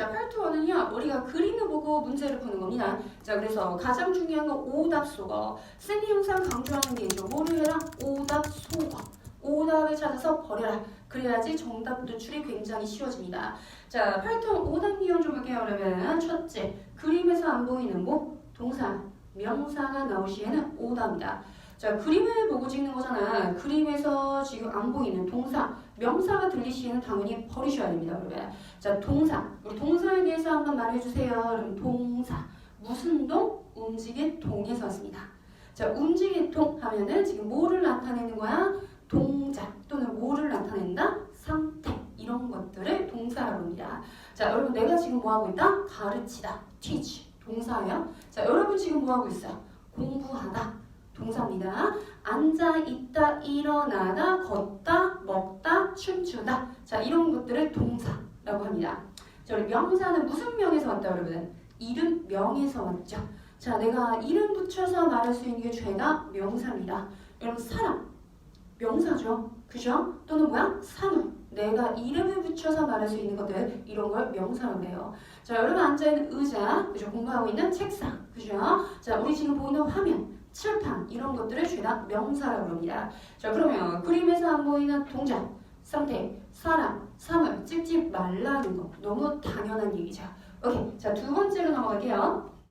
자, 팔투어는요, 우리가 그림을 보고 문제를 푸는 겁니다. 자, 그래서 가장 중요한 건 오답속어. 쌤이 항상 강조하는 게. 뭐를 해라? 오답속어. 오답을 찾아서 버려라. 그래야지 정답 노출이 굉장히 쉬워집니다. 자, 팔투어 오답 비용 좀 볼게요. 그러면 첫째, 그림에서 안 보이는 뭐? 동사, 명사가 나올 시에는 오답이다. 자, 그림을 보고 찍는 거잖아. 그림에서 지금 안 보이는 동사, 명사가 들릴 시에는 당연히 버리셔야 됩니다. 그러면 자, 동사. 우리 동사에 대해서 한번 말해주세요. 그럼 동사. 무슨 동? 움직일 동에서 왔습니다. 자, 움직일 동 하면은 지금 뭐를 나타내는 거야? 동작 또는 뭐를 나타낸다? 상태. 이런 것들을 동사라고 합니다. 자, 여러분 내가 지금 뭐 하고 있다? 가르치다. teach. 동사예요. 자, 여러분 지금 뭐 하고 있어? 공부하다. 동사입니다. 앉아 있다, 일어나다, 걷다, 먹다, 춤추다. 자, 이런 것들을 동사라고 합니다. 자, 우리 명사는 무슨 명에서 왔다, 여러분? 이름 명에서 왔죠. 자, 내가 이름 붙여서 말할 수 있는 게 죄다 명사입니다. 여러분, 사람, 명사죠. 그죠? 또는 뭐야? 사물. 내가 이름을 붙여서 말할 수 있는 것들, 이런 걸 명사라고 해요. 자, 여러분 앉아있는 의자, 그죠? 공부하고 있는 책상, 그죠? 자, 우리 지금 보이는 화면, 칠판 이런 것들을 죄다 명사라고 합니다. 자 그러면 그림에서 안 보이는 동작, 상태, 사람, 사물 찍지 말라는 거 너무 당연한 얘기죠. 오케이 자두 번째로 넘어갈게요.